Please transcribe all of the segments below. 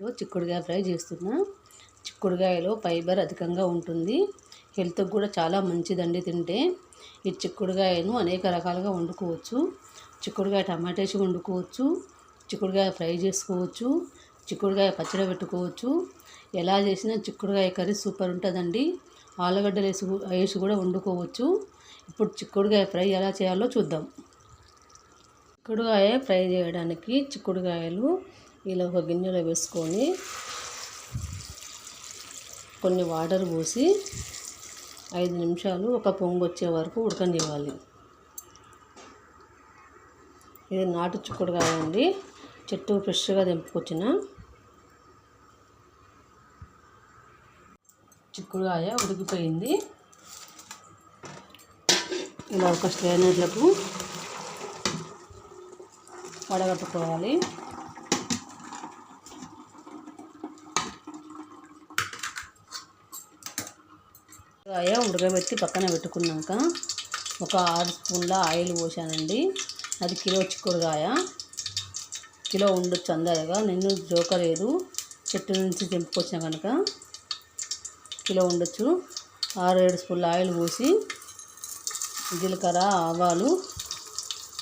ఈరోజు చిక్కుడుగాయ ఫ్రై చేస్తున్నా. చిక్కుడుగాయలో ఫైబర్ అధికంగా ఉంటుంది. హెల్త్కి కూడా చాలా మంచిదండి తింటే. ఈ చిక్కుడుగాయను అనేక రకాలుగా వండుకోవచ్చు. చిక్కుడుగాయ టమాటా వేసి వండుకోవచ్చు. చిక్కుడుగాయ ఫ్రై చేసుకోవచ్చు. చిక్కుడుగాయ పచ్చడి పెట్టుకోవచ్చు. ఎలా చేసినా చిక్కుడుగాయ కర్రీ సూపర్ ఉంటుందండి. ఆలుగడ్డలు వేసి వేసి కూడా వండుకోవచ్చు. ఇప్పుడు చిక్కుడుగాయ ఫ్రై ఎలా చేయాలో చూద్దాం. చిక్కుడుగాయ ఫ్రై చేయడానికి చిక్కుడుగాయలు ఇలా ఒక గిన్నెలో వేసుకొని కొన్ని వాటర్ పోసి ఐదు నిమిషాలు ఒక పొంగు వచ్చే వరకు ఉడకనివ్వాలి. ఇది నాటు చిక్కుడుకాయ అండి చెట్టు ఫ్రెష్గా తెంపుకొచ్చిన చిక్కుడుకాయ ఉడికిపోయింది. ఇలా ఒక స్ట్రైనర్లకు వడగట్టుకోవాలి. కాయ ఉడకబెట్టి పక్కన పెట్టుకున్నాక ఒక ఆరు స్పూన్ల ఆయిల్ పోసానండి. అది కిలో చిక్కుడుకాయ కిలో ఉండొచ్చు అందరగా నేను జోకలేదు చెట్టు నుంచి తెంపుకొచ్చిన కనుక కిలో ఉండొచ్చు. ఆరు ఏడు స్పూన్ల ఆయిల్ పోసి జీలకర్ర ఆవాలు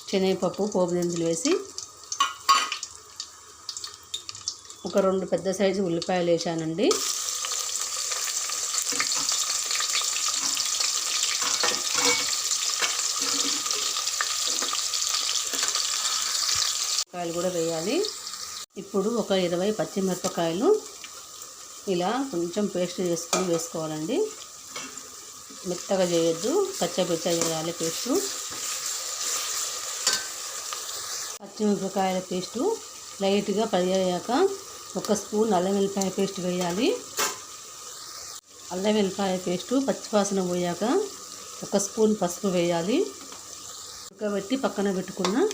శనగపప్పు పోపు దినుసులు వేసి ఒక రెండు పెద్ద సైజు ఉల్లిపాయలు వేసానండి. కాయలు కూడా వేయాలి. ఇప్పుడు ఒక ఇరవై పచ్చిమిరపకాయలు ఇలా కొంచెం పేస్ట్ చేసుకొని వేసుకోవాలండి. మెత్తగా చేయొద్దు. పచ్చపిచ్చ చేయాలి పేస్టు. పచ్చిమిరపకాయల పేస్టు లైట్గా పడిగాక ఒక స్పూన్ అల్లం వెల్లిపాయ పేస్ట్ వేయాలి. అల్లం వెల్లిపాయ పేస్టు పచ్చివాసన పోయాక ఒక స్పూన్ పసుపు వేయాలి. ఉడకబెట్టి పక్కన పెట్టుకున్న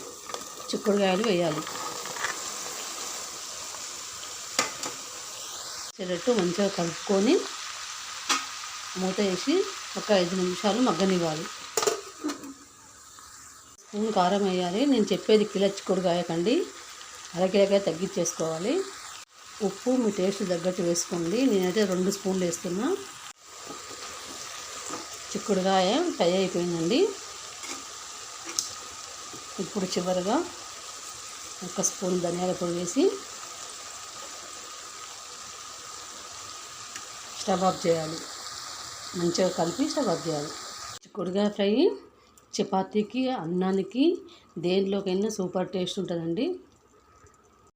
చిక్కుడుకాయలు వేయాలి. చెరట్టు మంచిగా కలుపుకొని మూత వేసి ఒక ఐదు నిమిషాలు మగ్గనివ్వాలి. స్పూన్ కారం వేయాలి. నేను చెప్పేది కిలో చిక్కుడుకాయకండి. అరకిలకాయ తగ్గించేసుకోవాలి. ఉప్పు మీ టేస్ట్ తగ్గట్టు వేసుకోండి. నేనైతే రెండు స్పూన్లు వేస్తున్నా. చిక్కుడుకాయ ఫ్రై అయిపోయిందండి. ఇప్పుడు చివరిగా ఒక స్పూన్ ధనియాల పొడి వేసి స్టవ్ ఆఫ్ చేయాలి. మంచిగా కలిపి స్టవ్ ఆఫ్ చేయాలి. చిక్కుడుకాయ ఫ్రై చపాతీకి అన్నానికి దేనిలోకైనా సూపర్ టేస్ట్ ఉంటుందండి.